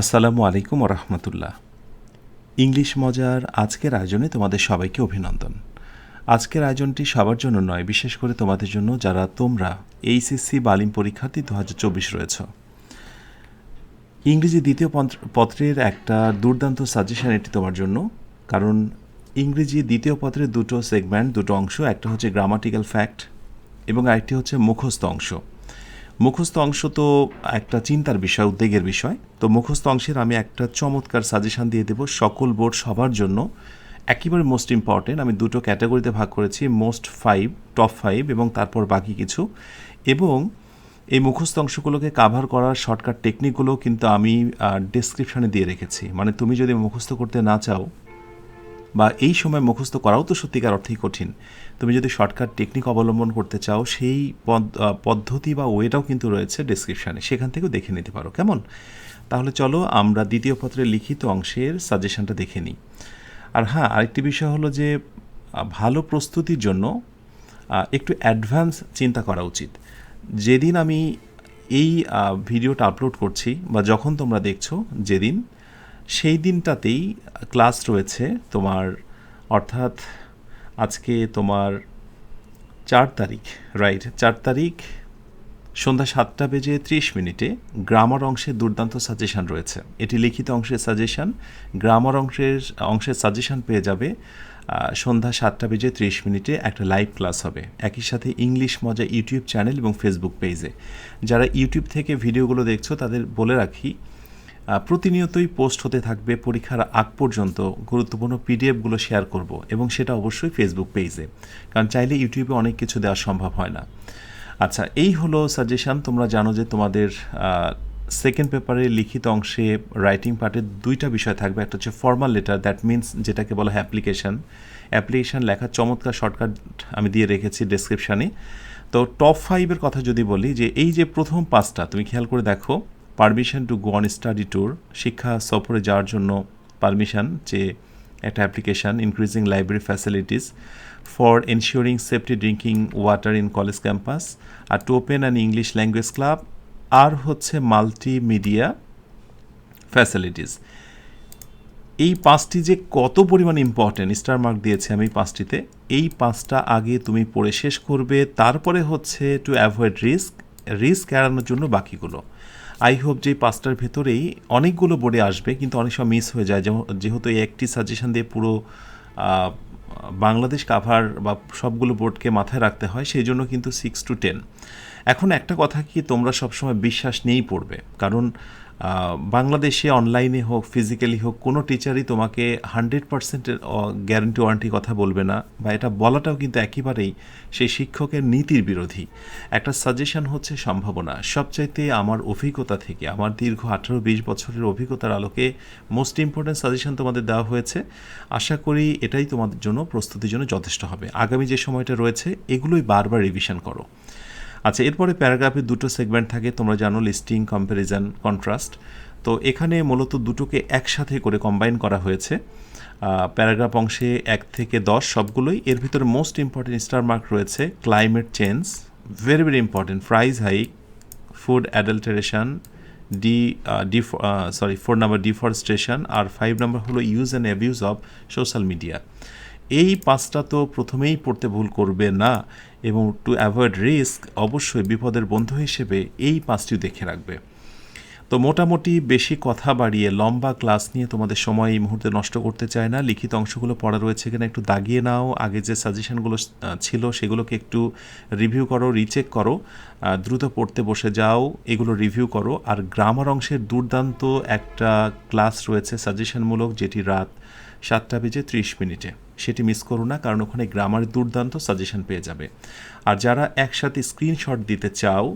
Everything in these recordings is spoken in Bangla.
আসসালামু আলাইকুম রহমতুল্লাহ। ইংলিশ মজার আজকের আয়োজনে তোমাদের সবাইকে অভিনন্দন। আজকের আয়োজনটি সবার জন্য নয়, বিশেষ করে তোমাদের জন্য যারা তোমরা এইচএসসি বালিম পরীক্ষার্থী দু হাজার চব্বিশ রয়েছ। ইংরেজি দ্বিতীয় পত্রের একটা দুর্দান্ত সাজেশন এটি তোমার জন্য, কারণ ইংরেজি দ্বিতীয় পত্রের দুটো সেগমেন্ট, দুটো অংশ, একটা হচ্ছে গ্রামাটিক্যাল ফ্যাক্ট এবং আরেকটি হচ্ছে মুখস্থ অংশ। মুখস্থ অংশ তো একটা চিন্তার বিষয়, উদ্বেগের বিষয়। তো মুখস্থ অংশের আমি একটা চমৎকার সাজেশন দিয়ে দেব সকল বোর্ড সবার জন্য। একেবারে মোস্ট ইম্পর্টেন্ট আমি দুটো ক্যাটাগরিতে ভাগ করেছি মোস্ট ফাইভ টপ ফাইভ এবং তারপর বাকি কিছু। এবং এই মুখস্থ অংশগুলোকে কাভার করার শর্টকাট টেকনিকগুলো কিন্তু আমি ডেসক্রিপশনে দিয়ে রেখেছি। মানে তুমি যদি মুখস্থ করতে না চাও বা এই সময় মুখস্থ করাও তো সত্যিকার অর্থেই কঠিন। তুমি যদি শর্টকাট টেকনিক অবলম্বন করতে চাও, সেই পদ- পদ্ধতি বা ওয়েটাও কিন্তু রয়েছে ডেসক্রিপশানে সেখান থেকেও দেখে নিতে পারো। কেমন? তাহলে চলো আমরা দ্বিতীয় পত্রের লিখিত অংশের সাজেশনটা দেখে নিই। আর হ্যাঁ আরেকটি বিষয় হলো যে ভালো প্রস্তুতির জন্য একটু অ্যাডভান্স চিন্তা করা উচিত। যেদিন আমি এই ভিডিওটা আপলোড করছি বা যখন তোমরা দেখছ, যেদিন সেই দিনটাতেই ক্লাস রয়েছে তোমার, অর্থাৎ আজকে তোমার চার তারিখ রাইট চার তারিখ, সন্ধ্যা সাতটা বেজে ত্রিশ মিনিটে গ্রামার অংশে দুর্দান্ত সাজেশন রয়েছে। এটি লিখিত অংশের সাজেশন। গ্রামার অংশের অংশের সাজেশন পেয়ে যাবে সন্ধ্যা সাতটা বেজে ত্রিশ মিনিটে একটা লাইভ ক্লাস হবে। একই সাথে ইংলিশ মজা ইউটিউব চ্যানেল এবং ফেসবুক পেজে যারা ইউটিউব থেকে ভিডিওগুলো দেখছ, তাদের বলে রাখি প্রতিনিয়তই পোস্ট হতে থাকবে পরীক্ষার আগ পর্যন্ত গুরুত্বপূর্ণ পিডিএফগুলো শেয়ার করব এবং সেটা অবশ্যই ফেসবুক পেজে কারণ চাইলে ইউটিউবে অনেক কিছু দেওয়া সম্ভব হয় না। আচ্ছা এই হলো সাজেশন তোমরা জানো যে তোমাদের সেকেন্ড পেপারে লিখিত অংশে রাইটিং পার্টের দুইটা বিষয় থাকবে। একটা হচ্ছে ফর্মাল লেটার দ্যাট মিন্স যেটাকে বলা হয় অ্যাপ্লিকেশন অ্যাপ্লিকেশন লেখার চমৎকার শর্টকাট আমি দিয়ে রেখেছি ডেসক্রিপশানে তো টপ ফাইভের কথা যদি বলি, যে এই যে প্রথম পাঁচটা, তুমি খেয়াল করে দেখো permission to go on study tour শিক্ষা সফরে যাওয়ার জন্য পারমিশন যে একটা application increasing library facilities for ensuring safety drinking water in college campus R to open and English language club আর হচ্ছে মাল্টিমিডিয়া ফ্যাসিলিটিস এই পাঁচটি যে কত পরিমাণ ইম্পর্টেন্ট স্টার মার্ক দিয়েছে আমি পাঁচটিতে, এই পাঁচটা আগে তুমি পড়ে শেষ করবে, তারপরে হচ্ছে টু অ্যাভয়েড রিস্ক রিস্ক এড়ানোর জন্য বাকিগুলো। আই হোপ যে পাঁচটার ভেতরেই অনেকগুলো বোর্ডে আসবে, কিন্তু অনেক সময় মিস হয়ে যায়। যেমন, যেহেতু এই একটি সাজেশন দিয়ে পুরো বাংলাদেশ কাভার বা সবগুলো বোর্ডকে মাথায় রাখতে হয়, সেই জন্য কিন্তু সিক্স টু টেন এখন একটা কথা কি, তোমরা সবসময় বিশ্বাস নিয়েই পড়বে। কারণ বাংলাদেশে অনলাইনে হোক ফিজিক্যালি হোক, কোনো টিচারই তোমাকে হান্ড্রেড পার্সেন্টের গ্যারান্টি ওয়ারেন্টি কথা বলবে না বা এটা বলাটাও কিন্তু একেবারেই সেই শিক্ষকের নীতির বিরোধী। একটা সাজেশন হচ্ছে সম্ভাবনা। সবচাইতে আমার অভিজ্ঞতা থেকে, আমার দীর্ঘ আঠারো বিশ বছরের অভিজ্ঞতার আলোকে মোস্ট ইম্পর্ট্যান্ট সাজেশন তোমাদের দেওয়া হয়েছে। আশা করি এটাই তোমাদের জন্য, প্রস্তুতির জন্য যথেষ্ট হবে। আগামী যে সময়টা রয়েছে, এগুলোই বারবার রিভিশন করো। আচ্ছা এরপরে প্যারাগ্রাফে দুটো সেগমেন্ট থাকে, তোমরা জানো, লিস্টিং কম্প্যারিজন কন্ট্রাস্ট। তো এখানে মূলত দুটোকে একসাথে করে কম্বাইন করা হয়েছে। প্যারাগ্রাফ অংশে এক থেকে দশ সবগুলোই। এর ভিতরে মোস্ট ইম্পর্টেন্ট স্টার মার্ক রয়েছে, climate change, very very important, price hike food adulteration, D D sorry, four number deforestation, আর ফাইভ নাম্বার হলো use and abuse of social media. এই পাঁচটা তো প্রথমেই পড়তে ভুল করবে না এবং টু অ্যাভয়েড রিস্ক অবশ্যই বিপদের বন্ধু হিসেবে এই পাঁচটিও দেখে রাখবে। তো মোটামুটি বেশি কথা বাড়িয়ে লম্বা ক্লাস নিয়ে তোমাদের সময় এই মুহূর্তে নষ্ট করতে চায় না। লিখিত অংশগুলো পড়া রয়েছে কিনা একটু দাগিয়ে নাও। আগে যে সাজেশনগুলো ছিল সেগুলোকে একটু রিভিউ করো রিচেক করো। দ্রুত পড়তে বসে যাও, এগুলো রিভিউ করো। আর গ্রামার অংশের দুর্দান্ত একটা ক্লাস রয়েছে সাজেশনমূলক যেটি রাত সাতটা বেজে ত্রিশ মিনিটে। সেটি মিস করো না, কারণ ওখানে গ্রামারের দুর্দান্ত সাজেশন পেয়ে যাবে। আর যারা একসাথে স্ক্রিনশট দিতে চাও,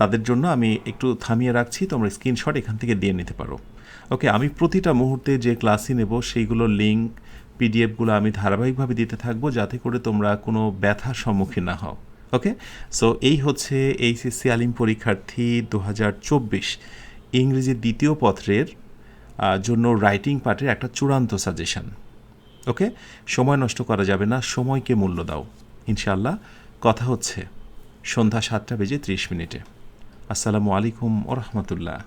তাদের জন্য আমি একটু থামিয়ে রাখছি, তোমরা স্ক্রিনশট এখান থেকে দিয়ে নিতে পারো। ওকে আমি প্রতিটা মুহূর্তে যে ক্লাসই নেব, সেইগুলো লিঙ্ক পিডিএফগুলো আমি ধারাবাহিকভাবে দিতে থাকব, যাতে করে তোমরা কোনো ব্যথার সম্মুখীন না হও। ওকে সো এই হচ্ছে এইচএসসি আলিম পরীক্ষার্থী দু হাজার চব্বিশ, ইংরেজি দ্বিতীয় পত্রের জন্য রাইটিং পার্টের একটা চূড়ান্ত সাজেশন ওকে? সময় নষ্ট করা যাবে না, সময়কে মূল্য দাও। ইনশাআল্লাহ, কথা হচ্ছে সন্ধ্যা সাতটা বেজে ত্রিশ মিনিটে। আসসালামু আলাইকুম ও রহমতুল্লাহ।